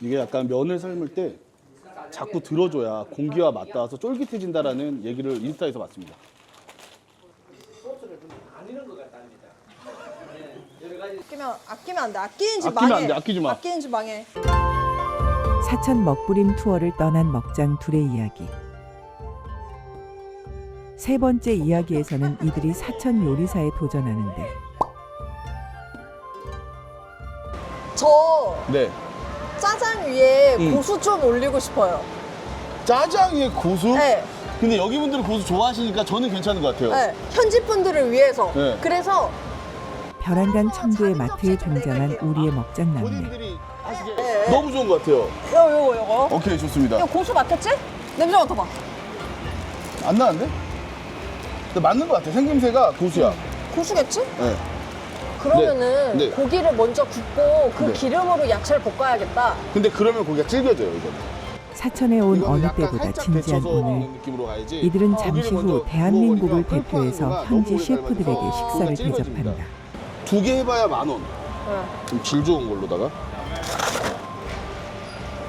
이게 약간 면을 삶을 때 자꾸 들어줘야 공기와 맞닿아서 쫄깃해진다라는 얘기를 인스타에서 봤습니다. 아끼면 아끼면 안 돼. 아끼는 집 아끼면 망해. 안 돼, 아끼지 마. 아끼는 집 망해. 사천 먹부림 투어를 떠난 먹장 둘의 이야기. 세 번째 이야기에서는 이들이 사천 요리사에 도전하는데 저 네. 짜장 위에 음. 고수 좀 올리고 싶어요. 짜장에 고수? 네. 근데 여기 분들은 고수 좋아하시니까 저는 괜찮은 것 같아요. 네. 현지 분들을 위해서. 네. 그래서 벼랑간 청도의 마트에 등장한 우리의 먹장 남매. 본인들이 하시기에 네. 너무 좋은 것 같아요. 요 요거 요거. 오케이, 좋습니다. 이거 고수 맞겠지? 냄새 맡아봐. 안 나는데? 근데 맞는 것 같아. 생김새가 고수야. 고수겠지? 네. 그러면은 네. 고기를 먼저 굽고 그 네. 기름으로 야채를 볶아야겠다. 근데 그러면 고기가 질겨져요, 이거는. 사천에 온 이거는 어느 약간 때보다 살짝 진지한 데쳐서 오늘 먹는 느낌으로 가야지. 이들은 어, 잠시 고기를 먼저 후 대한민국을 구워버리면 대표해서 현지 너무 오래 셰프들에게 삶아서 식사를 질겨집니다. 대접한다. 두 개 해봐야 만 원. 네. 좀 질 좋은 걸로다가.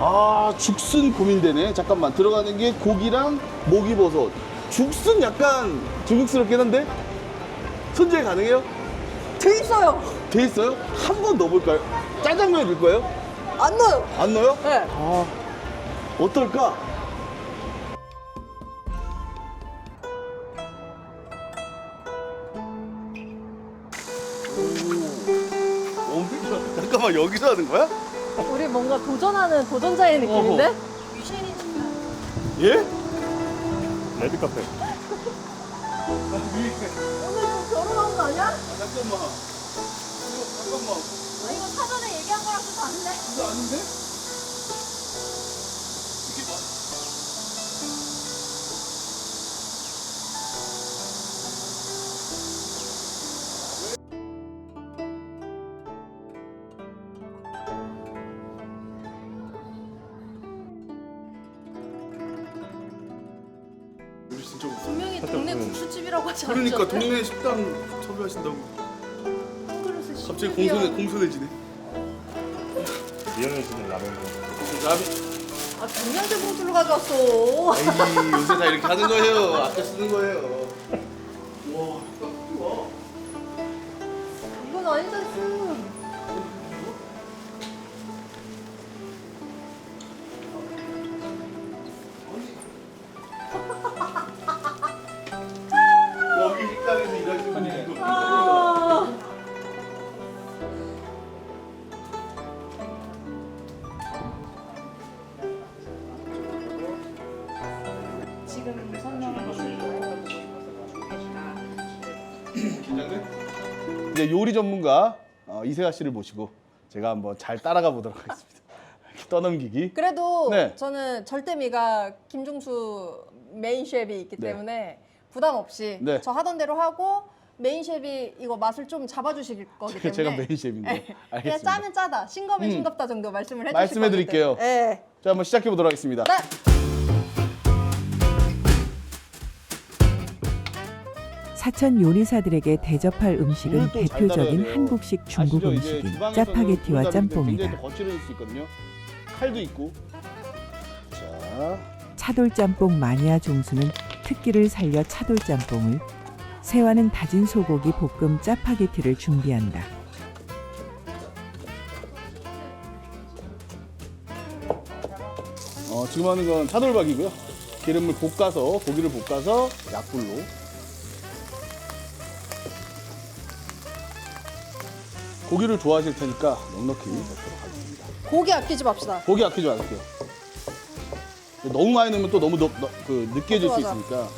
아, 죽순 고민되네. 잠깐만. 들어가는 게 고기랑 목이버섯. 죽순 약간 중국스럽긴 한데? 손질 가능해요? 돼 있어요. 돼 있어요? 한 번 넣어볼까요? 짜장면에 넣을 거예요? 안 넣어요. 안 넣어요? 네. 아, 어떨까? 오, 엄청 좋아. 잠깐만 여기서 하는 거야? 우리 뭔가 도전하는 도전자의 느낌인데? 예? 레드 카페. 아니야? 잠깐만. 이거 잠깐만. 아, 이거 사전에 얘기한 거랑 좀 다른데? 이거 아닌데? 그러니까 동네 식당 섭외하신다고 갑자기 공손해 공손해지네. 미연해지는 라면도. 라면 아, 중량제 봉투를 가져왔어. 에이 요새 다 이렇게 하는 거예요. 아껴 쓰는 거예요. 와, 와. 이건 아니잖아. 전문가 어, 이세아 씨를 모시고 제가 한번 잘 따라가 보도록 하겠습니다. 떠넘기기. 그래도 네. 저는 절대 미가 김종수 메인 셰프이 있기 네. 때문에 부담 없이 네. 저 하던 대로 하고 메인 셰프이 이거 맛을 좀 잡아주실 거기 때문에 제가 메인 셰프인데 네. 그냥 알겠습니다. 짜면 짜다, 싱거면 음. 싱겁다 정도 말씀을 해주실 말씀해 거기 드릴게요. 때문에. 네. 자 한번 시작해 보도록 하겠습니다. 네. 사천 요리사들에게 대접할 음식은 대표적인. 한국식 중국 아시죠? 이제 음식인 짜파게티와 불닭이 굉장히 짬뽕이다. 또 거칠어질 수 있거든요. 칼도 있고. 자, 차돌짬뽕 마니아 종수는 특기를 살려 차돌짬뽕을 새와는 다진 소고기 볶음 짜파게티를 준비한다. 어, 지금 하는 건 차돌박이고요. 기름을 볶아서 고기를 볶아서 약불로. 고기를 좋아하실 테니까 넉넉히 넣도록 하겠습니다. 고기 아끼지 맙시다. 고기 아끼지 말게요. 너무 많이 넣으면 또 너무 너, 너- 그 느끼해질 수 맞아. 있으니까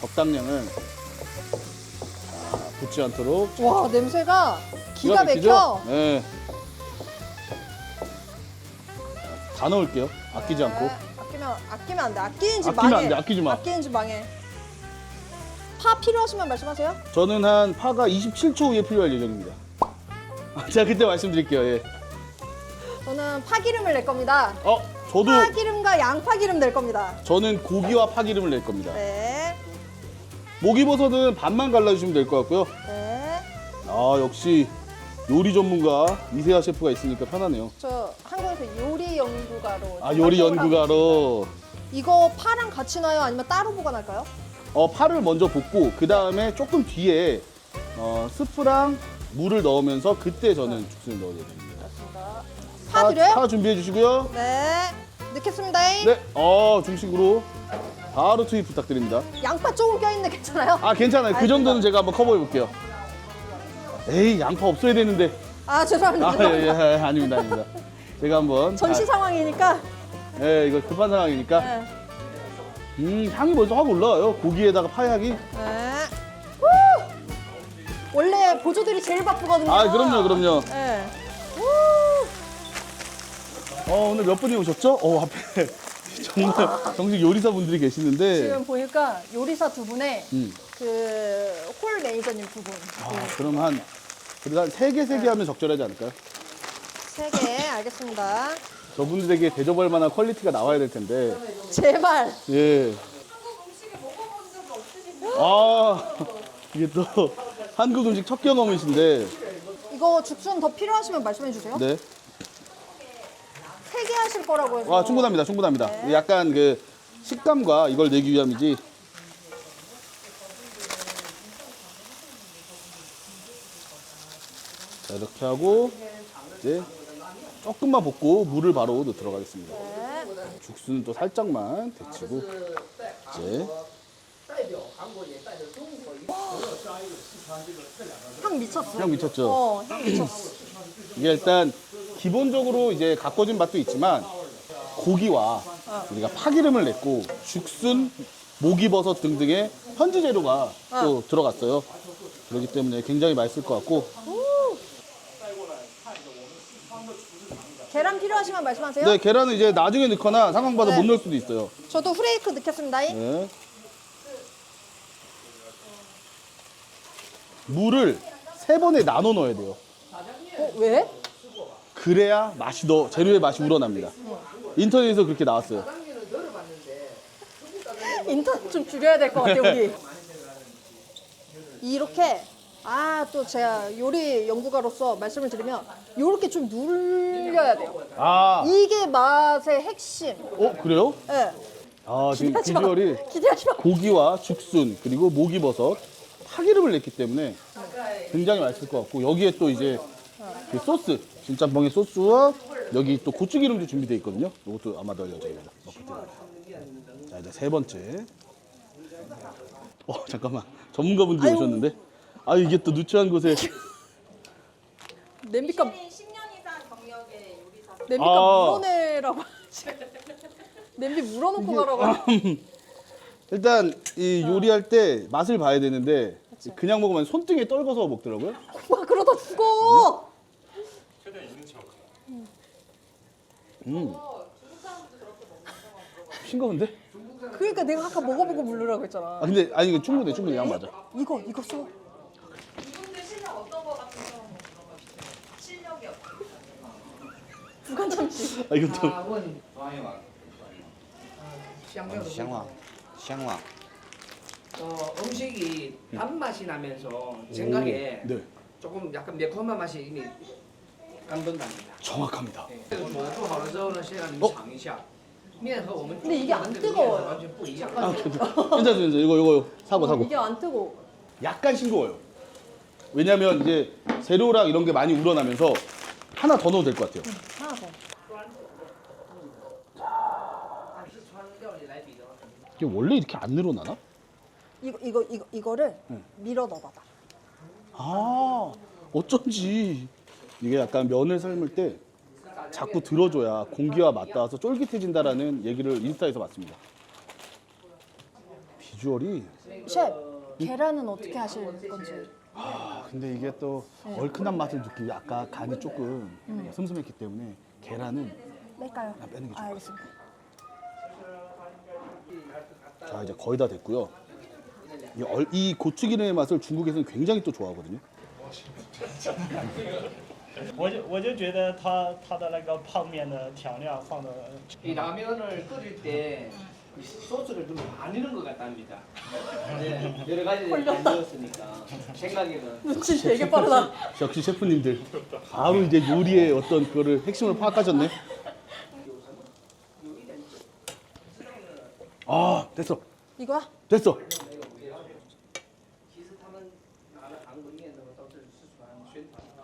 적당량을 자, 붙지 않도록 와 냄새가 기가 막히죠? 막혀. 네. 다 넣을게요. 아끼지 않고. 네, 아끼면 아끼면 안 돼. 아끼는 집 아끼면 망해. 안 돼, 아끼지 마. 아끼는 집 망해. 파 필요하시면 말씀하세요. 저는 한 파가 27초 후에 필요할 예정입니다. 제가 그때 말씀드릴게요. 예. 저는 파기름을 낼 겁니다. 어, 저도 파기름과 양파기름 낼 겁니다. 저는 고기와 파기름을 낼 겁니다. 네. 목이버섯은 반만 갈라주시면 될 것 같고요. 네. 아 역시 요리 전문가 이세아 셰프가 있으니까 편하네요. 저 한국에서 요리 연구가로. 아 요리 활동을 하고 연구가로 이거 파랑 같이 나요? 아니면 따로 보관할까요? 어, 파를 먼저 볶고 그 다음에 조금 뒤에 어, 스프랑 물을 넣으면서 그때 저는 죽순을 넣어야 됩니다. 파 드려요? 파 준비해 주시고요. 네. 넣겠습니다. 네, 어 중식으로 바로 투입 부탁드립니다. 양파 조금 껴있는데 괜찮아요? 아 괜찮아요. 그 정도는 제가 한번 커버해 볼게요. 에이 양파 없어야 되는데. 아, 죄송합니다. 아 예, 예, 아닙니다, 아닙니다. 제가 한번 전시 상황이니까. 아, 예, 이거 급한 상황이니까. 네. 음 향이 벌써 확 올라와요. 고기에다가 파 향이. 네. 보조들이 제일 바쁘거든요. 아 그럼요, 그럼요. 네. 후! 어 오늘 몇 분이 오셨죠? 어 앞에 정말 정식 요리사 분들이 계시는데. 지금 보니까 요리사 두 분에 음. 그홀 매니저님 두 분. 아, 그럼 한 그래도 한세개세개 하면 적절하지 않을까요? 세 개 알겠습니다. 저분들에게 대접할 만한 퀄리티가 나와야 될 텐데. 제발. 예. 아 이게 또 한국 음식 첫 경험이신데. 이거 죽순 더 필요하시면 말씀해 주세요. 네. 세 개 하실 거라고 해서. 아 충분합니다, 충분합니다. 약간 그 식감과 이걸 내기 위함이지. 자 이렇게 하고 이제 조금만 볶고 물을 바로 넣 들어가겠습니다. 네. 죽순은 또 살짝만 데치고 이제 향 미쳤어. 향 미쳤죠. 어, 향 미쳤어. 이게 일단 기본적으로 이제 가꿔진 맛도 있지만 고기와 우리가 파기름을 냈고 죽순, 목이버섯 등등의 현지 재료가 또 들어갔어요. 그렇기 때문에 굉장히 맛있을 것 같고 계란 필요하시면 말씀하세요. 네 계란은 이제 나중에 넣거나 상황 봐서 네. 못 넣을 수도 있어요. 저도 후레이크 넣겠습니다. 네. 물을 세 번에 나눠 넣어야 돼요. 어, 왜? 그래야 맛이 더 재료의 맛이 우러납니다. 인터넷에서 그렇게 나왔어요. 인턴 좀 줄여야 될 것 같아요, 우리. 이렇게 아 또 제가 요리 연구가로서 말씀을 드리면 이렇게 좀 눌려야 돼요. 아, 이게 맛의 핵심. 어 그래요? 예. 아 지금 기대하지 마. 비주얼이 기대하지 마. 고기와 죽순 그리고 목이버섯 파기름을 냈기 때문에 굉장히 맛있을 것 같고 여기에 또 이제 그 소스 진짬뽕의 소스와 여기 또 고추기름도 준비되어 있거든요. 이것도 아마 들어가요. 자 이제 세 번째. 어 잠깐만 전문가분들이. 오셨는데 아 이게 또 누추한 곳에 냄비값 10년 이상 경력의 요리사. 냄비값 아. 물어내라고. 냄비 물어놓고 가라고. 하지. 일단 이 요리할 때 맛을 봐야 되는데 그냥 먹으면 손등에 떨궈서 먹더라고요. 와 그러다 죽어. 싱거운데? 그러니까 내가 아까 먹어보고 물르라고 했잖아. 아 근데 아니 이거 충분해 충분해 양 맞아. 이거 이거 써. 이분들 실력 어떤 거 같은 거 실력이 없어. 부간 참치. 아 이것도 香料 香와香와 어, 음식이 단맛이 나면서 생각에 네 조금 약간 매콤한 맛이 이미 감돈답니다. 정확합니다. 这个煮做好了之后呢，先让你哦尝一下，面和我们 근데 이게 안 煮的这个 뜨거워요. 面完全不一样。 아 괜찮아 괜찮아 괜찮아 이거 이거 사고 사고 이게 안 뜨고. 약간 싱거워요. 왜냐면 이제 재료랑 이런 게 많이 우러나면서 하나 더 넣어도 될 것 같아요. 하나 더. 但是川料理来比的话， 이게 원래 이렇게 안 늘어나나? 이거 이거 이거 이거를 밀어 넣어봐봐. 아 어쩐지 이게 약간 면을 삶을 때 자꾸 들어줘야 공기와 맞닿아서 쫄깃해진다라는 얘기를 인스타에서 봤습니다. 비주얼이 셰프 계란은 어떻게 하실 건지. 아 근데 이게 또 얼큰한 맛을 느끼기 아까 간이 조금 슴슴했기 때문에 계란은 뺄까요? 아, 빼는 게 좋을 것 아, 알겠습니다. 자 이제 거의 다 됐고요. 이, 얼- 이 고추기름의 맛을 중국에서는 굉장히 또 좋아하거든요. 我就我就觉得它它的那个泡面的调料放的이 라면을 끓일 때 소스를 좀 많이 넣은 것 같답니다. 네, 여러 가지 넣었으니까 생각에는 눈치 되게 빠르다. 역시 셰프님들 바로 이제 요리의 어떤 그거를 핵심을 파악하셨네. 음. 아 됐어 이거야? 됐어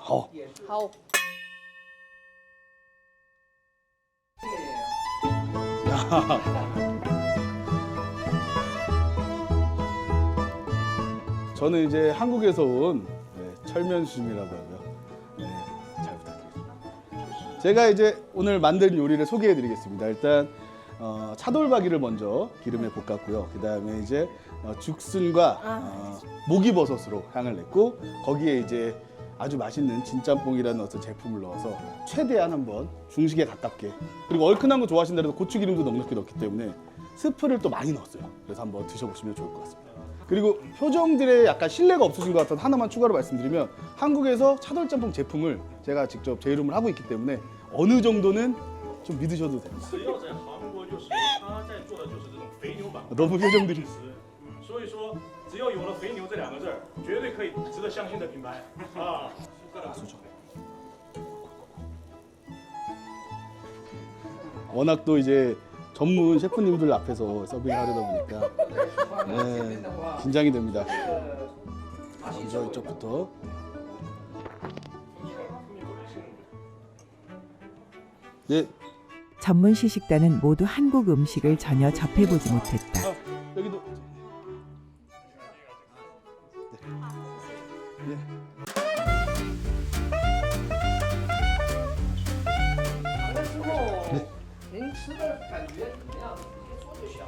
好。好。 저는 이제 한국에서 온 네, 철면수심이라고 하고요. 네, 잘 부탁드립니다. 제가 이제 오늘 만든 요리를 소개해 드리겠습니다. 일단 어, 차돌박이를 먼저 기름에 볶았고요. 그 다음에 이제 어, 죽순과 아, 어, 모기버섯으로 향을 냈고 거기에 이제 아주 맛있는 진짬뽕이라는 어떤 제품을 넣어서 최대한 한번 중식에 가깝게 그리고 얼큰한 거 좋아하신다 해서 고추기름도 넉넉히 넣기 때문에 스프를 또 많이 넣었어요. 그래서 한번 드셔보시면 좋을 것 같습니다. 그리고 표정들에 약간 신뢰가 없으신 것 같아서 하나만 추가로 말씀드리면 한국에서 차돌짬뽕 제품을 제가 직접 재이름을 하고 있기 때문에 어느 정도는 좀 믿으셔도 됩니다. 只要在韩国，就是他在做的就是这种肥牛板块 너무 표정들이 美食，所以说只要有了“肥牛”这两个字儿， 绝对可以值得相信的品牌啊。 워낙 또 이제 전문 셰프님들 앞에서 서빙을 하려다 보니까 네, 긴장이 됩니다. 먼저 이쪽부터 네, 전문 시식단은 모두 한국 음식을 전혀 접해보지 못했다. 아, 여기도 네. 네. 尝了之后，您吃的感觉怎么样？您说就行。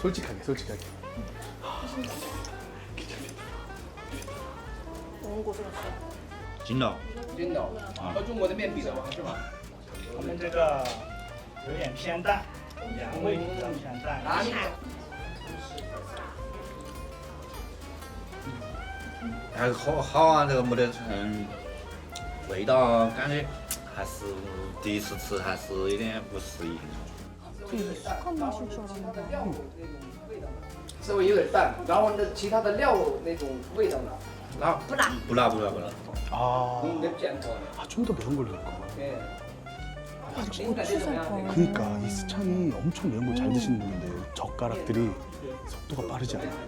솔직하게 솔직하게 너무 고생했어. 真的。真的，和中国的面比的话，是吧？我们这个有点偏淡，盐味比较偏淡。哪里？ 还是好好啊，这个没得嗯，味道感觉还是第一次吃还是有点不适应。 식감 맛일 줄 알았는데. 料那种味道呢，稍微有点淡，然后呢，其他的料那种味道呢，辣不辣？不辣不辣不辣。 아, 너무 맵지 않고. 아, 좀 더 매운 걸로 넣을까 봐. 네.您感觉怎么样？这个 그러니까 이 스찬이 엄청 매운 걸 잘 드시는 분인데 젓가락들이 속도가 빠르지 않아요.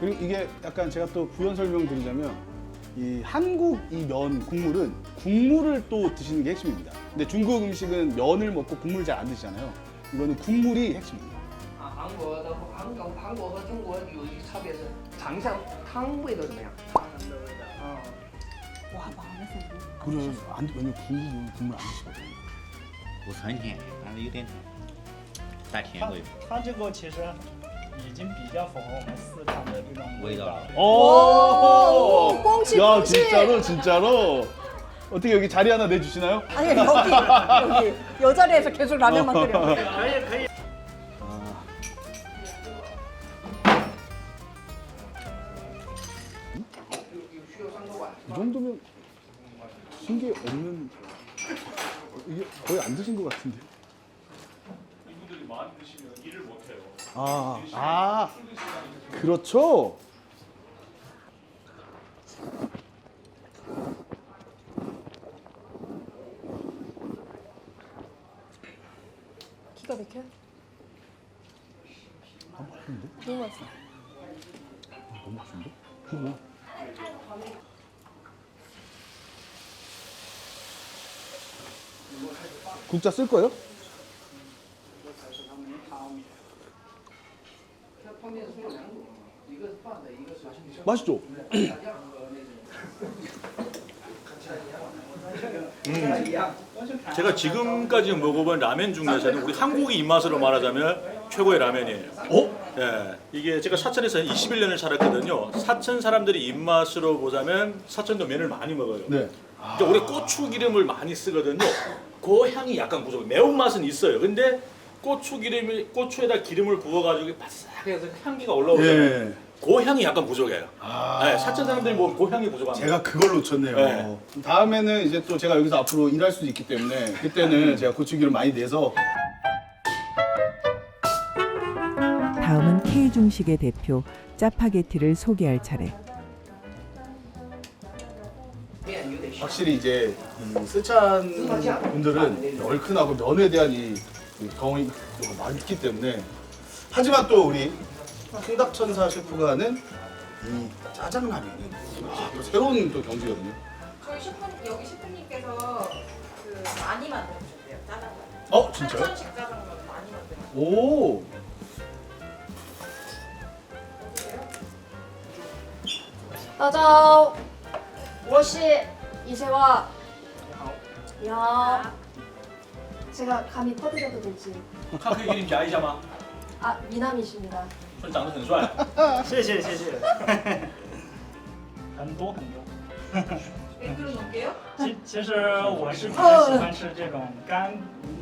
그리고 이게 약간 제가 또 부연 설명드리자면 이 한국 이 면 국물은 국물을 또 드시는 게 핵심입니다. 근데 중국 음식은 면을 먹고 국물 잘 안 드시잖아요. 이거는 국물이 핵심입니다. 啊，韩国的韩国韩国和中国有一差别是尝一下汤味道怎么样？汤的味道啊。 와 마음에서 이거. 그래, 안, 왜냐면 중국은 국물 안 드시거든요. 不是很甜，但是有点带甜它味。它这个其实 已经比较符合我们四川的这种味道了 오! 꽁치, 야, 꽁치! 진짜로, 진짜로. 어떻게 여기 자리 하나 내주시나요? 아니 여기 여기 여 자리에서 계속 라면만 끓여. 可以可以。 아. 이 정도면 드신 게 없는 이게 거의 안 드신 것 같은데. 아, 아, 그렇죠. 기가 막혀. 아, 맛있는데? 너무 맛있어. 너무 맛있는데? 그거. 국자 쓸 거예요? 맛있죠? 음. 제가 지금까지 먹어본 라면 중에서는 우리 한국의 입맛으로 말하자면 최고의 라면이에요. 어? 예, 이게 제가 사천에서 21년을 살았거든요. 사천 사람들이 입맛으로 보자면 사천도 면을 많이 먹어요. 네. 그러니까 우리 고추 기름을 많이 쓰거든요. 그 향이 약간 부족. 매운 맛은 있어요. 근데 고추 기름이 고추에다 기름을 부어가지고 바삭해서 향기가 올라오잖아요. 예. 그 향이 약간 부족해요. 아. 네, 사천 사람들이 뭐 그 향이 부족합니다. 제가 그걸 놓쳤네요. 네. 다음에는 이제 또 제가 여기서 앞으로 일할 수도 있기 때문에 그때는 제가 고추기름 많이 내서 다음은 K 중식의 대표 짜파게티를 소개할 차례. 확실히 이제 이 스찬 분들은 얼큰하고 면에 대한 이 경험이 좀 많기 때문에 하지만 또 우리 풍닭천사 셰프가 하는 이 짜장라면은 아, 또 새로운 또 경지거든요. 저희 셰프 여기 셰프님께서 그 많이 만들어 주셨대요 짜장면. 어 진짜요? 한천식 짜장면 많이 만들어. 오 大家好，我是이세화。你好。 제가 감히 퍼드려도 될지. 카페 기름 자이자마. 아 미남이십니다. 说长得很帅。谢谢谢谢，很多很多。 몇 그릇 넘게요? 其其实我是比较喜欢吃这种干，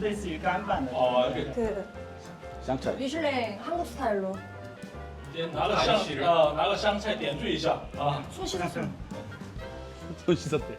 类似于干拌的。哦，这 그 쌍차. 미슐랭 한국 스타일로. 拿个香啊，拿个香菜点缀一下啊， 손 씻었어요. 손 씻었대.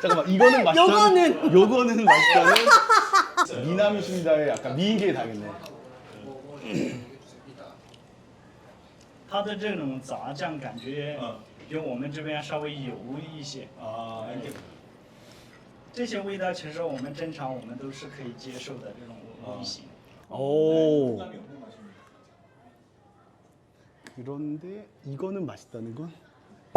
잠깐만 이거는 맛있다는 요거는. 요거는 맛있다는 미남이십니다의 약간 미인계에 당했네. 它的这种炸酱感觉嗯比我们这边稍微油一些。 아, 이렇게 这些味道其实我们正常我们都是可以接受的这种味型。 오. 감 없는 맛입니다. 그런데 이거는 맛있다는 건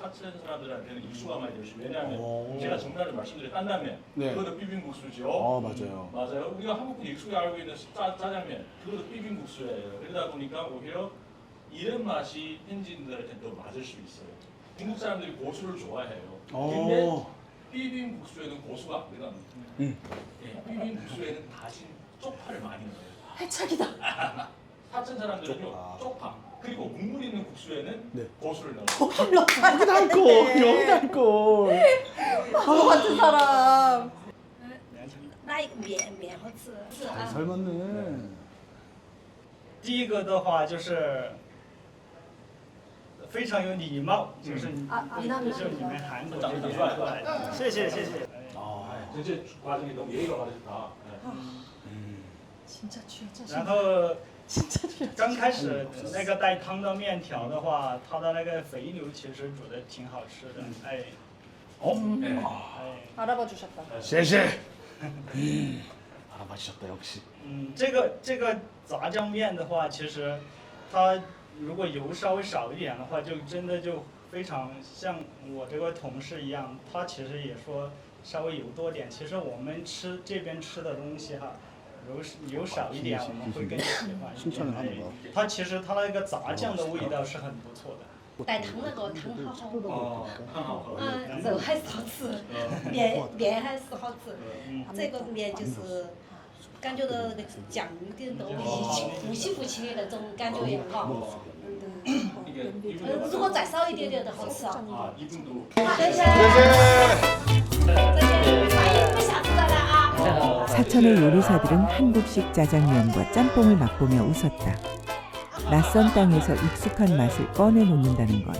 사천 사람들한테는 익숙한 맛이 되시 왜냐하면 오. 제가 정말로 말씀드린 딴라면 네. 그것도 비빔국수죠. 아 맞아요. 맞아요. 우리가 한국분이 익숙히 알고 있는 짜, 짜장면 그것도 비빔국수예요. 그러다 보니까 오히려 이런 맛이 현지인들한테 더 맞을 수 있어요. 중국 사람들이 고수를 좋아해요. 근데 어. 비빔국수에는 고수가 안 들어갑니다. 음. 예, 비빔국수에는 다진 쪽파를 많이 넣어요. 해착이다. 사천 사람들은요 쪽파. 쪽파. 그리고 국물 있는 국수에는 네. 고수를 넣어요. 여기다 할거 여기다 할거 바보 같은 사람. 那一个面面好吃，是啊。 삶았네. 第一个的话就是非常有礼貌，就是你啊就是你们韩国这边长得很帅过来的。谢谢谢谢。 아, 전체 과정이 너무 예의가 바르셨다. 진짜 쥐었자. 然后 진짜 쥐었자. 刚开始那个带汤的面条的话它的那个肥牛其实煮的挺好吃的哎。哦。哎。好的谢谢。嗯。这个这个炸酱面的话其实它如果油稍微少一点的话就真的就非常像我这个同事一样他其实也说稍微油多点其实我们吃这边吃的东西哈油油少一点我们会更喜欢一点。它其实它那个炸酱的味道是很不错的。带汤那个汤好好喝嗯肉还是好吃面面还是好吃这个面就是感觉到那个酱点多一起互起互的那种感觉一样哈嗯。如果再少一点点就好吃了谢谢。再见。 사천의 요리사들은 한국식 짜장면과 짬뽕을 맛보며 웃었다. 낯선 땅에서 익숙한 맛을 꺼내놓는다는 것.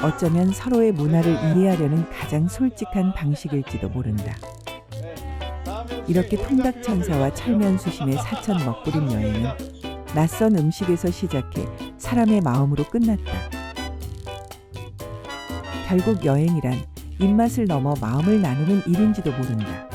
어쩌면 서로의 문화를 이해하려는 가장 솔직한 방식일지도 모른다. 이렇게 통닭천사와 철면수심의 사천 먹부림 여행은 낯선 음식에서 시작해 사람의 마음으로 끝났다. 결국 여행이란 입맛을 넘어 마음을 나누는 일인지도 모른다.